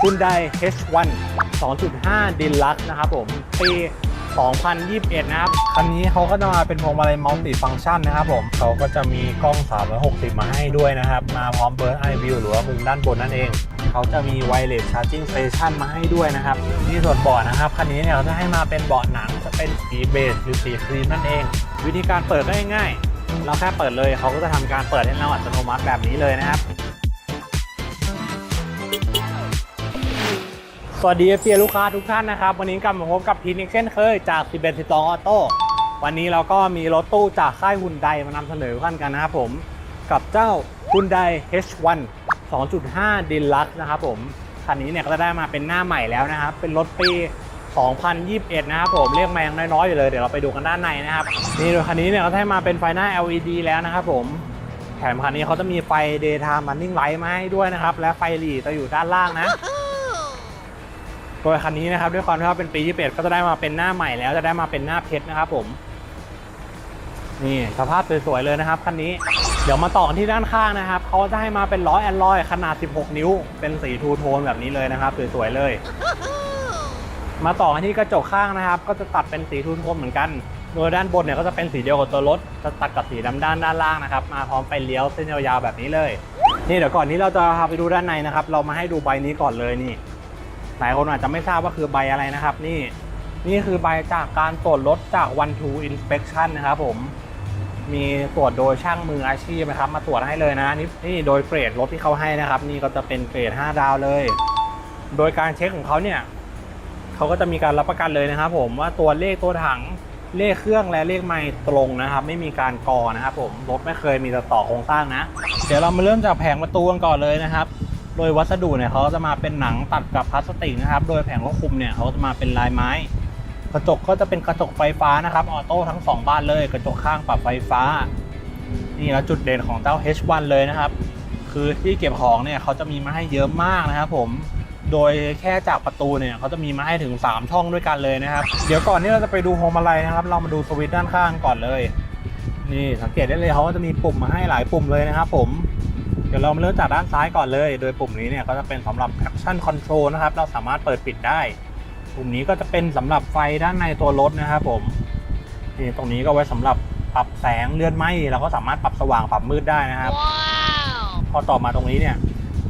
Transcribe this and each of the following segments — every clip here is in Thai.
Hyundai H1 2.5 Deluxe นะครับผมปี 2021 นะครับ คันนี้เขาก็จะมาเป็นพวงมาลัยมัลติฟัง c t ชันนะครับผมเขาก็จะมีกล้อง 360 มาให้ด้วยนะครับ มาพร้อมเบิร์ i ไอวิวหรือว่ามุมด้านบนนั่นเอง เขาจะมีไวเลสชาร์จิ่งสเตชันมาให้ด้วยนะครับนี่ส่วนเบาะนะครับ คันนี้เนี่ยเขาจะให้มาเป็นเบาะหนังจะเป็นสีเบจหรือสีครีมนั่นเอง วิธีการเปิดก็ง่ายๆเราแค่เปิดเลยเขาก็จะทำการเปิดให้เราอัตโนมัติแบบนี้เลยนะครับ สวัสดีเพียลูกค้าทุกท่านนะครับ วันนี้กลับมาพบกับพีนิกเช่นเคยจาก 11 12ออโต้วันนี้เราก็มีรถตู้จากค่ายฮุนไดมานำเสนอท่านกันนะครับผม กับเจ้าฮุนได H1 2.5 Deluxe นะครับผมคันนี้เนี่ยก็ได้มาเป็นหน้าใหม่แล้วนะครับ เป็นรถปี 2021 นะครับผมเรียกมายังน้อยๆอยู่เลย เดี๋ยวเราไปดูกันด้านในนะครับ นี่รถคันนี้เนี่ยก็ได้มาเป็นไฟหน้า LED แล้วนะครับผมแถมคันนี้เขาจะมีไฟ daytime running light มาให้ด้วยนะครับ และไฟหลีจะอยู่ด้านล่างนะ โดยคันนี้นะครับด้วยความที่ว่าเป็นปี21ก็จะได้มาเป็นหน้าใหม่แล้วจะได้มาเป็นหน้าเพชรนะครับผมนี่สภาพสวยๆเลยนะครับคันนี้เดี๋ยวมาต่อกันที่ด้านข้างนะครับเขาจะให้มาเป็นล้อแอนลอยขนาด 16 นิ้ว เป็นสีทูโทนแบบนี้เลยนะครับสวยๆเลย มาต่อกันที่กระจกข้างนะครับ ก็จะตัดเป็นสีทูโทนเหมือนกันโดยด้านบนเนี่ยก็จะเป็นสีเดียวกับตัวรถจะตัดกับสีดำด้านด้านล่างนะครับ มาพร้อมไฟเลี้ยวเส้นยาวๆแบบนี้เลย นี่เดี๋ยวก่อนนี้เราจะพาไปดูด้านในนะครับ เรามาให้ดูใบนี้ก่อนเลยนี่ หลายคนอาจจะไม่ทราบว่าคือใบอะไรนะครับ นี่นี่คือใบจากการตรวจรถจาก one two inspection นะครับผมมีตรวจโดยช่างมืออาชีพนะครับ มาตรวจให้เลยนะนี่นี่โดยเกรดรถที่เขาให้นะครับ นี่ก็จะเป็นเกรด 5 ดาวเลย โดยการเช็คของเขาเนี่ยเขาก็จะมีการรับประกันเลยนะครับ ผมว่าตัวเลขตัวถังเลขเครื่องและเลขไมล์ตรงนะครับ ไม่มีการกอนะครับ ผมรถไม่เคยมีต่อโครงสร้างนะ เดี๋ยวเรามาเริ่มจากแผงประตูกันก่อนเลยนะครับ โดยวัสดุเนี่ยเขาจะมาเป็นหนังตัดกับพลาสติกนะครับ โดยแผงควบคุมเนี่ยเขาจะมาเป็นลายไม้ กระจกก็จะเป็นกระจกไฟฟ้านะครับออโต้ทั้ง 2 บ้านเลย กระจกข้างปรับไฟฟ้า นี่แล้วจุดเด่นของเจ้า H1 เลยนะครับ คือที่เก็บของเนี่ยเขาจะมีมาให้เยอะมากนะครับผมโดยแค่จากประตูเนี่ยเขาจะมีมาให้ถึง 3 ช่องด้วยกันเลยนะครับ เดี๋ยวก่อนที่เราจะไปดูโฮมอะไรนะครับ เรามาดูสวิตช์ด้านข้างก่อนเลย นี่สังเกตได้เลยเขาก็จะมีปุ่มมาให้หลายปุ่มเลยนะครับผม เดี๋ยวเรามาเริ่มจากด้านซ้ายก่อนเลย โดยปุ่มนี้เนี่ยก็จะเป็นสำหรับ action control นะครับ เราสามารถเปิดปิดได้ ปุ่มนี้ก็จะเป็นสำหรับไฟด้านในตัวรถนะครับผมนี่ตรงนี้ก็ไว้สำหรับปรับแสงเลื่อนไหมเราก็สามารถปรับสว่างปรับมืดได้นะครับ พอต่อมาตรงนี้เนี่ย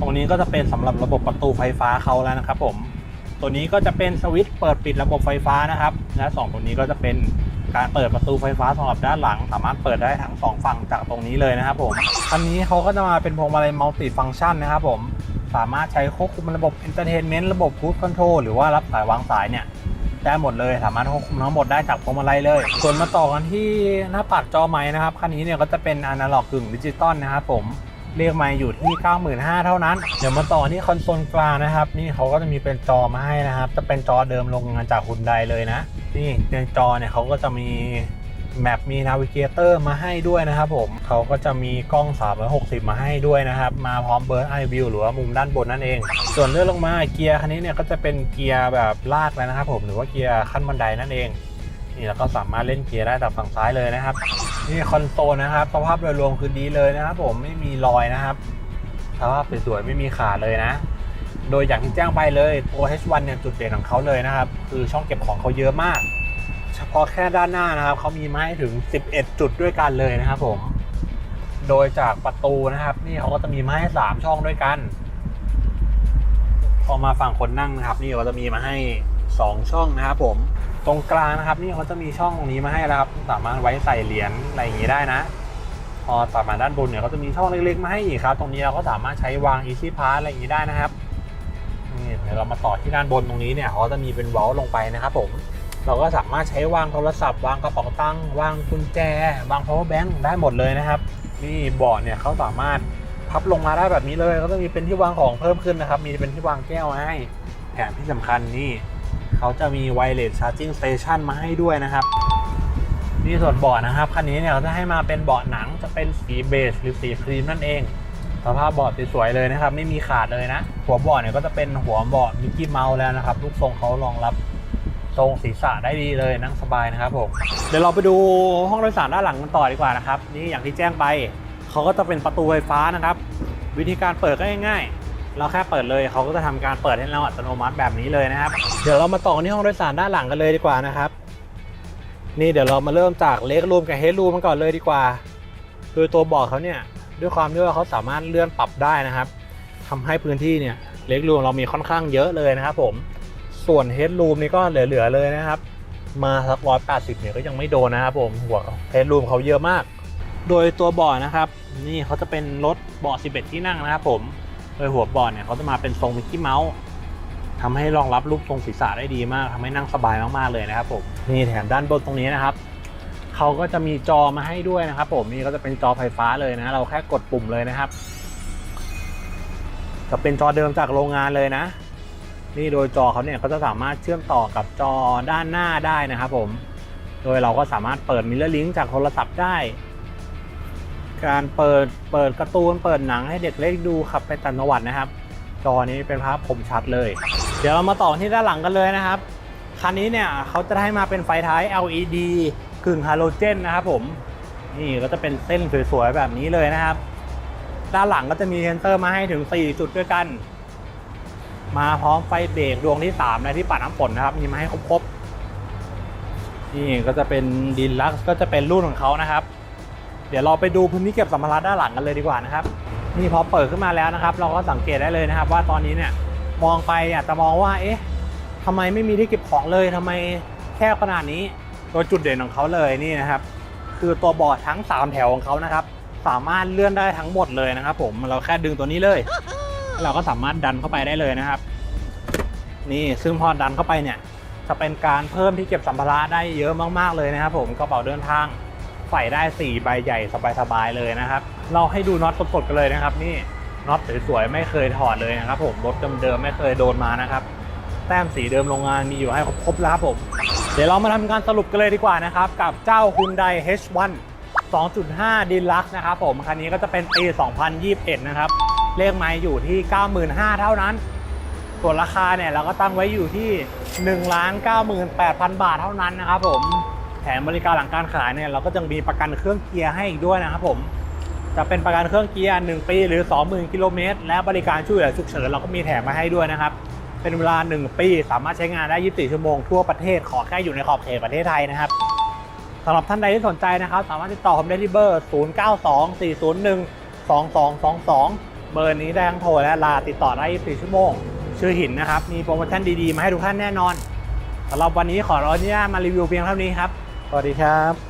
ตรงนี้ก็จะเป็นสำหรับระบบประตูไฟฟ้าเขาแล้วนะครับผม ตัวนี้ก็จะเป็นสวิตช์เปิดปิดระบบไฟฟ้านะครับ และสองตัวนี้ก็จะเป็น การเปิดประตูไฟฟ้าสำหรับด้านหลัง สามารถเปิดได้ทั้งสองฝั่งจากตรงนี้เลยนะครับผมคันนี้เขาก็จะมาเป็นพวงมาลัยมัลติฟังชันนะครับผมสามารถใช้ควบคุมระบบเอนเตอร์เทนเมนต์ระบบคูดคอนโทรลหรือว่ารับสายวางสายเนี่ยได้หมดเลยสามารถควบคุมทั้งหมดได้จากพวงมาลัยเลย ส่วนมาต่อกันที่หน้าปัดจอไม้นะครับคันนี้เนี่ยก็จะเป็นอนาล็อกกึ่งดิจิตอลนะครับผม เรียกม้อยู่ที่ 95,000 เท่านั้น เดี๋ยวมาต่อที่คอนโซลกลางนะครับ นี่เขาก็จะมีเป็นจอมาให้นะครับ จะเป็นจอเดิมลงงานจากฮุนไดเลยนะ นี่ในจอเนี่ยเขาก็จะมีแมปมีนาวิเกเตอร์มาให้ด้วยนะครับผมเขาก็จะมีกล้อง 360 มาให้ด้วยนะครับ มาพร้อมเบิร์ i ไอวิวหรือว่ามุมด้านบนนั่นเอง ส่วนเลื่อนลงมาเกียร์คันนี้เนี่ยก็จะเป็นเกียร์แบบลากเลยนะครับผมหรือว่าเกียร์ขั้นบันไดนั่นเอง นี่แล้วก็สามารถเล่นเกียร์ได้จากฝั่งซ้ายเลยนะครับ นี่คอนโซลนะครับสภาพโดยรวมคือดีเลยนะครับ ผมไม่มีรอยนะครับสภาพสวยๆไม่มีขาดเลยนะ โดยอย่างที่แจ้งไปเลยตัว H1 เนี่ยจุดเด่นของเขาเลยนะครับ คือช่องเก็บของเขาเยอะมาก เฉพาะแค่ด้านหน้านะครับเขามีมาให้ถึง 11 จุดด้วยกันเลยนะครับ ผม โดยจากประตูนะครับ นี่เขาก็จะมีมาให้ 3 ช่องด้วยกันพอมาฝั่งคนนั่งนะครับ นี่เขาจะมีมาให้ 2 ช่องนะครับ ผม รงกลางนะครับ นี่เขาจะมีช่องตรงนี้มาให้แล้วครับ สามารถไว้ใส่เหรียญอะไรอย่างนี้ได้นะ พอต่อมาด้านบนเนี่ยเขาจะมีช่องเล็กๆมาให้อีกครับ ตรงนี้เราก็สามารถใช้วาง easy pass อะไรอย่างนี้ได้นะครับนี่เดี๋ยวเรามาต่อที่ด้านบนตรงนี้เนี่ยเขาจะมีเป็นเวลลงไปนะครับผมเราก็สามารถใช้วางโทรศัพท์วางกระเป๋าตังค์วางกุญแจ วาง power bank ได้หมดเลยนะครับนี่เบาะเนี่ยเขาสามารถพับลงมาได้แบบนี้เลย ก็จะมีเป็นที่วางของเพิ่มขึ้นนะครับ มีเป็นที่วางแก้วให้แถมที่สำคัญนี่ เขาจะมีไวเลสชาร์จิ่งสเตชันมาให้ด้วยนะครับนี่ส่วนเบาะนะครับคันนี้เนี่ยเขาจะให้มาเป็นเบาะหนังจะเป็นสีเบจหรือสีครีมนั่นเองสภาพเบาะสวยๆเลยนะครับ ไม่มีขาดเลยนะ หัวเบาะเนี่ยก็จะเป็นหัวเบาะมิกกี้เมาส์แล้วนะครับลูกทรงเขารองรับทรงศีรษะได้ดีเลยนั่งสบายนะครับผมเดี๋ยวเราไปดูห้องโดยสารด้านหลังกันต่อดีกว่านะครับนี่อย่างที่แจ้งไปเขาก็จะเป็นประตูไฟฟ้านะครับ วิธีการเปิดก็ง่ายๆ เราแค่เปิดเลยเขาก็จะทำการเปิดให้เราอัตโนมัติแบบนี้เลยนะครับ เดี๋ยวเรามาต่อที่ห้องโดยสารด้านหลังกันเลยดีกว่านะครับ นี่เดี๋ยวเรามาเริ่มจากเล็กรูมกับเฮดรูมกันก่อนเลยดีกว่า โดยตัวเบาะเขาเนี่ยด้วยความที่ว่าเขาสามารถเลื่อนปรับได้นะครับทำให้พื้นที่เนี่ยเล็กรูมเรามีค่อนข้างเยอะเลยนะครับผมส่วนเฮดรูมนี่ก็เหลือๆเลยนะครับ มาสักร้อยแปดสิบเนี่ยก็ยังไม่โดนนะครับผมหัวเฮดรูมเขาเยอะมาก โดยตัวเบาะนะครับ นี่เขาจะเป็นรถเบาะ11 ที่นั่งนะครับผม โดยหัวเบาะเนี่ยเขาจะมาเป็นทรงมิกกี้เมาส์ทำให้รองรับรูปทรงศีรษะได้ดีมากทำให้นั่งสบายมากๆเลยนะครับผมนี่แถมด้านบนตรงนี้นะครับเขาก็จะมีจอมาให้ด้วยนะครับ ผมนี่ก็จะเป็นจอไฟฟ้าเลยนะ เราแค่กดปุ่มเลยนะครับจะเป็นจอเดิมจากโรงงานเลยนะ นี่โดยจอเขาเนี่ยเขาจะสามารถเชื่อมต่อกับจอด้านหน้าได้นะครับ ผม โดยเราก็สามารถเปิดมิเรอร์ลิงจากโทรศัพท์ได้ การเปิดเปิดการ์ตูนเปิดหนังให้เด็กเล็กดูขับไปต่างจังหวัดนะครับ จอนี้เป็นภาพคมชัดเลย เดี๋ยวเรามาต่อที่ด้านหลังกันเลยนะครับคันนี้เนี่ยเขาจะได้มาเป็นไฟท้าย LED กึ่งฮาโลเจนนะครับผมนี่ก็จะเป็นเส้นสวยๆแบบนี้เลยนะครับ ด้านหลังก็จะมีเซนเซอร์มาให้ถึง 4 จุดด้วยกัน มาพร้อมไฟเบรกดวงที่ 3 และที่ปัดน้ำฝนนะครับมีมาให้ครบๆนี่ก็จะเป็นดินลักซ์ก็จะเป็นรุ่นของเขานะครับ เดี๋ยวเราไปดูพื้นที่เก็บสัมภาระด้านหลังกันเลยดีกว่านะครับนี่พอเปิดขึ้นมาแล้วนะครับ เราก็สังเกตได้เลยนะครับ ว่าตอนนี้เนี่ยมองไปอาจจะมองว่าเอ๊ะทำไมไม่มีที่เก็บของเลยทำไมแคบขนาดนี้โดยจุดเด่นของเขาเลยนี่นะครับ คือตัวบอร์ดทั้ง 3 แถวของเขานะครับ สามารถเลื่อนได้ทั้งหมดเลยนะครับ ผมเราแค่ดึงตัวนี้เลย เราก็สามารถดันเข้าไปได้เลยนะครับ นี่ซึ่งพอดันเข้าไปเนี่ยจะเป็นการเพิ่มที่เก็บสัมภาระได้เยอะมากๆเลยนะครับ ผมกระเป๋าเดินทาง ใส่ได้4ใบใหญ่สบายๆเลยนะครับ เราให้ดูน็อตสดๆกันเลยนะครับ นี่น็อตสวยๆไม่เคยถอดเลยนะครับ ผมรถเดิมๆไม่เคยโดนมานะครับ แต้มสีเดิมโรงงานมีอยู่ให้ครบแล้วครับผม เดี๋ยวเรามาทำการสรุปกันเลยดีกว่านะครับ กับเจ้า Hyundai H1 2.5 Deluxe นะครับผมคันนี้ก็จะเป็นปี 2021 นะครับ เลขไม้อยู่ที่ 95,000 เท่านั้นส่วนราคาเนี่ยเราก็ตั้งไว้อยู่ที่ 1,98,000 บาทเท่านั้นนะครับผม แถมบริการหลังการขายเนี่ยเราก็จะมีประกันเครื่องเกียร์ให้อีกด้วยนะครับผมจะเป็นประกันเครื่องเกียร์1ปีหรือ 20,000กิโลเมตรและบริการช่วยเหลือฉุกเฉินเราก็มีแถมมาให้ด้วยนะครับ เป็นเวลา 1 ปี สามารถใช้งานได้ 24 ชั่วโมงทั่วประเทศขอแค่อยู่ในขอบเขตประเทศไทยนะครับสำหรับท่านใดที่สนใจนะครับ สามารถติดต่อผมได้ที่เบอร์ 0924012222 เบอร์นี้ได้ทั้งโทรและลาติดต่อได้ 24 ชั่วโมง ชื่อหินนะครับ มีโปรโมชั่นดีๆ มาให้ทุกท่านแน่นอนสำหรับวันนี้ขออนุญาตมารีวิวเพียงเท่านี้ครับ สวัสดีครับ